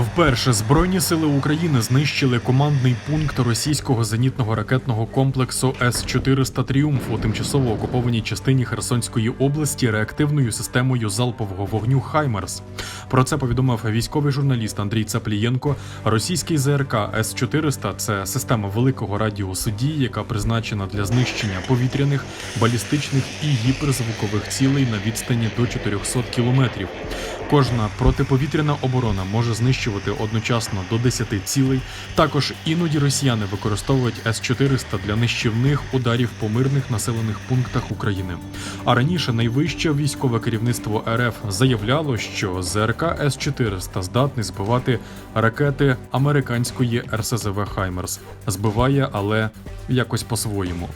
Вперше Збройні сили України знищили командний пункт російського зенітного ракетного комплексу С-400 Тріумф у тимчасово окупованій частині Херсонської області реактивною системою залпового вогню Хаймерс. Про це повідомив військовий журналіст Андрій Цаплієнко. Російський ЗРК С-400 – це система великого радіусу дії, яка призначена для знищення повітряних, балістичних і гіперзвукових цілей на відстані до 400 кілометрів. Кожна протиповітряна оборона може знищувати одночасно до 10 цілей. Також іноді росіяни використовують С-400 для нищівних ударів по мирних населених пунктах України. А раніше найвище військове керівництво РФ заявляло, що ЗРК С-400 здатний збивати ракети американської РСЗВ Хаймерс. Збиває, але якось по-своєму.